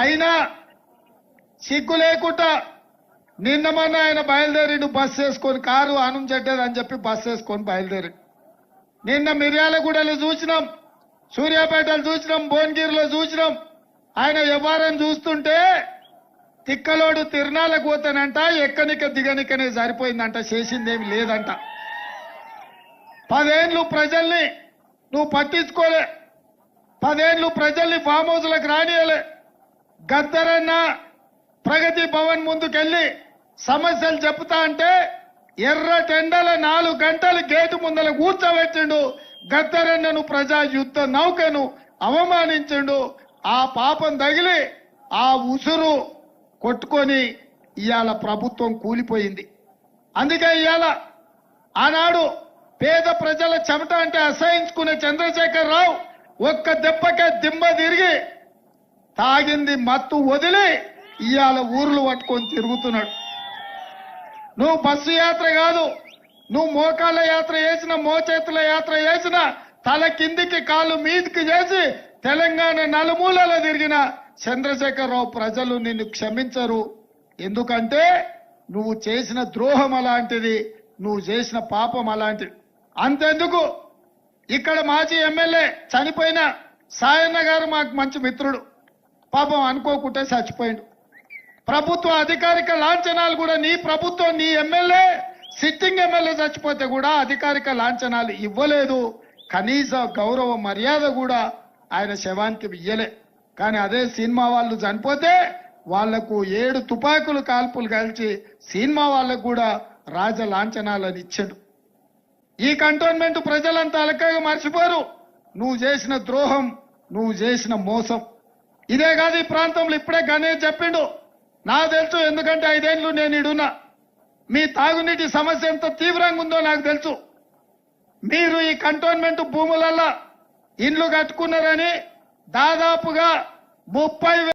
అయినా సిగ్గు లేకుండా నిన్న మొన్న ఆయన బయలుదేరిండు బస్సు వేసుకొని కారు అనం చెడ్డది అని చెప్పి బస్సు వేసుకొని బయలుదేరి. నిన్న మిర్యాలగూడలో చూసినాం సూర్యాపేటలు చూసినాం భువనగిరిలో చూసినాం. ఆయన వ్యవహారం చూస్తుంటే తిక్కలోడు తిరునాళ్ళకు పోతానంట ఎక్కనిక దిగనికనే సరిపోయిందంట చేసిందేమి లేదంట. పదేండ్లు ప్రజల్ని నువ్వు పట్టించుకోలే పదేండ్లు ప్రజల్ని ఫామ్ హౌస్లకు రానియలే గద్దరన్న ప్రగతి భవన్ ముందుకెళ్ళి సమస్యలు చెప్తా అంటే ఎర్ర టెండల నాలుగు గంటలు గేటు ముందర కూర్చోబెట్టిండు. గద్దరన్నను ప్రజా యుద్ధ నౌకను అవమానించిండు. ఆ పాపం తగిలి ఆ ఉసురు కొట్టుకొని ఇవాళ ప్రభుత్వం కూలిపోయింది. అందుకే ఇవాళ ఆనాడు పేద ప్రజల చెమట అంటే అసహించుకునే చంద్రశేఖర్ రావు ఒక్క దెబ్బకే దిమ్మ తిరిగి తాగింది మత్తు వదిలి ఇవాళ ఊర్లు పట్టుకొని తిరుగుతున్నాడు. నువ్వు బస్సు యాత్ర కాదు నువ్వు మోకాళ్ళ యాత్ర చేసిన మోచేతుల యాత్ర చేసిన తల కిందికి కాళ్ళు మీదికి చేసి తెలంగాణ నలుమూలలో తిరిగిన చంద్రశేఖరరావు ప్రజలు నిన్ను క్షమించరు. ఎందుకంటే నువ్వు చేసిన ద్రోహం అలాంటిది నువ్వు చేసిన పాపం అలాంటిది. అంతెందుకు? ఇక్కడ మాజీ ఎమ్మెల్యే చనిపోయిన సాయన్న గారు మాకు మంచి మిత్రుడు. పాపం అనుకోకుంటే చచ్చిపోయిండు. ప్రభుత్వ అధికారిక లాంఛనాలు కూడా నీ ప్రభుత్వం నీ ఎమ్మెల్యే సిట్టింగ్ ఎమ్మెల్యే చచ్చిపోతే కూడా అధికారిక లాంఛనాలు ఇవ్వలేదు. కనీస గౌరవ మర్యాద కూడా ఆయన శవానికి ఇయ్యలే. కానీ అదే సినిమా వాళ్ళు చనిపోతే వాళ్ళకు ఏడు తుపాకులు కాల్పులు కాల్చి సినిమా వాళ్ళకు కూడా రాజ లాంఛనాలను ఇచ్చాడు. ఈ కంటోన్మెంట్ ప్రజలంతా అలకగా మర్చిపోరు. నువ్వు చేసిన ద్రోహం నువ్వు చేసిన మోసం. ఇదే కాదు ఈ ప్రాంతంలో ఇప్పుడే గణేష్ చెప్పిండు. నాకు తెలుసు ఎందుకంటే ఐదేళ్ళు నేను ఇడున్నా మీ తాగునీటి సమస్య ఎంత తీవ్రంగా ఉందో నాకు తెలుసు. మీరు ఈ కంటోన్మెంట్ భూములల్లో ఇండ్లు కట్టుకున్నారని దాదాపుగా ముప్పై